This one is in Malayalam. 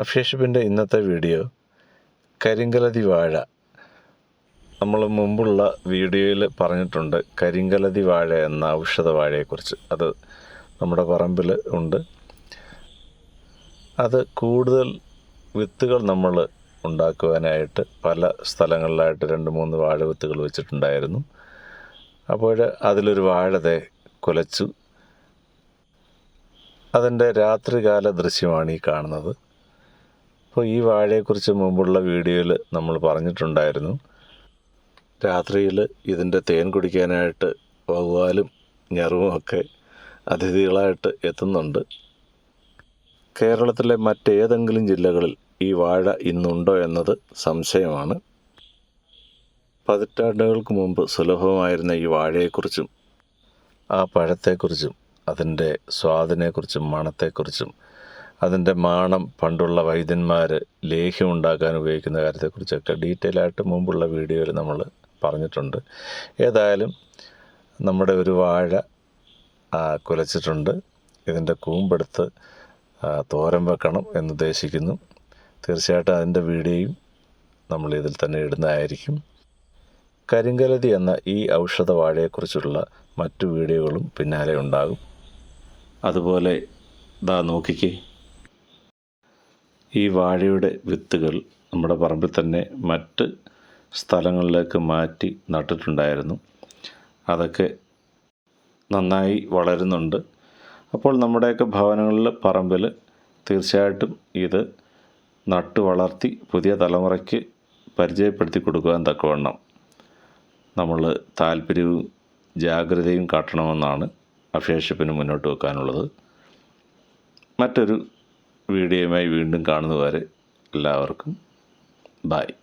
അഭിഷേഷിപ്പിന്റെ ഇന്നത്തെ വീഡിയോ കരിങ്കലതി വാഴ. നമ്മൾ മുമ്പുള്ള വീഡിയോയിൽ പറഞ്ഞിട്ടുണ്ട് കരിങ്കലതി വാഴ എന്ന ഔഷധ വാഴയെക്കുറിച്ച്. അത് നമ്മുടെ പറമ്പിൽ ഉണ്ട്. അത് കൂടുതൽ വിത്തുകൾ നമ്മൾ ഉണ്ടാക്കുവാനായിട്ട് പല സ്ഥലങ്ങളിലായിട്ട് രണ്ട് മൂന്ന് വാഴ വിത്തുകൾ വെച്ചിട്ടുണ്ടായിരുന്നു. അപ്പോൾ അതിലൊരു വാഴതെ കുലച്ചു. അതിന്റെ രാത്രികാല ദൃശ്യമാണ് ഈ കാണുന്നത്. അപ്പോൾ ഈ വാഴയെക്കുറിച്ച് മുമ്പുള്ള വീഡിയോയിൽ നമ്മൾ പറഞ്ഞിട്ടുണ്ടായിരുന്നു. രാത്രിയിൽ ഇതിന്റെ തേൻ കുടിക്കാനായിട്ട് വവ്വാലും ഞെറുമൊക്കെ അതിഥികളായിട്ട് എത്തുന്നുണ്ട്. കേരളത്തിലെ മറ്റേതെങ്കിലും ജില്ലകളിൽ ഈ വാഴ ഇന്നുണ്ടോ എന്നത് സംശയമാണ്. പതിറ്റാണ്ടുകൾക്ക് മുമ്പ് സുലഭമായിരുന്ന ഈ വാഴയെക്കുറിച്ചും ആ പഴത്തെക്കുറിച്ചും അതിന്റെ സ്വാദിനെക്കുറിച്ചും മണത്തെക്കുറിച്ചും അതിന്റെ മാണം പണ്ടുള്ള വൈദ്യന്മാർ ലേഹ്യം ഉണ്ടാക്കാൻ ഉപയോഗിക്കുന്ന കാര്യത്തെക്കുറിച്ചൊക്കെ ഡീറ്റെയിൽ ആയിട്ട് മുമ്പുള്ള വീഡിയോയിൽ നമ്മൾ പറഞ്ഞിട്ടുണ്ട്. ഏതായാലും നമ്മുടെ ഒരു വാഴ കുലച്ചിട്ടുണ്ട്. ഇതിന്റെ കൂമ്പെടുത്ത് തോരൻ വെക്കണം എന്നുദ്ദേശിക്കുന്നു. തീർച്ചയായിട്ടും അതിന്റെ വീഡിയോയും നമ്മൾ ഇതിൽ തന്നെ ഇടുന്നതായിരിക്കും. കരിങ്കലതി എന്ന ഈ ഔഷധ വാഴയെക്കുറിച്ചുള്ള മറ്റു വീഡിയോകളും പിന്നാലെ ഉണ്ടാകും. അതുപോലെ ദാ നോക്കിക്കേ. ഈ വാഴയുടെ വിത്തുകൾ നമ്മുടെ പറമ്പിൽ തന്നെ മറ്റ് സ്ഥലങ്ങളിലേക്ക് മാറ്റി നട്ടിട്ടുണ്ടായിരുന്നു. അതൊക്കെ നന്നായി വളരുന്നുണ്ട്. അപ്പോൾ നമ്മുടെയൊക്കെ ഭവനങ്ങളിൽ പറമ്പിൽ തീർച്ചയായിട്ടും ഇത് നട്ടു വളർത്തി പുതിയ തലമുറയ്ക്ക് പരിചയപ്പെടുത്തി കൊടുക്കുവാൻ തക്കവണ്ണം നമ്മൾ താല്പര്യവും ജാഗ്രതയും കാട്ടണമെന്നാണ് അഭിഷേഷപ്പിന് മുന്നോട്ട് വെക്കാനുള്ളത്. മറ്റൊരു വീഡിയോയുമായി വീണ്ടും കാണുന്നതുവരെ എല്ലാവർക്കും ബായ്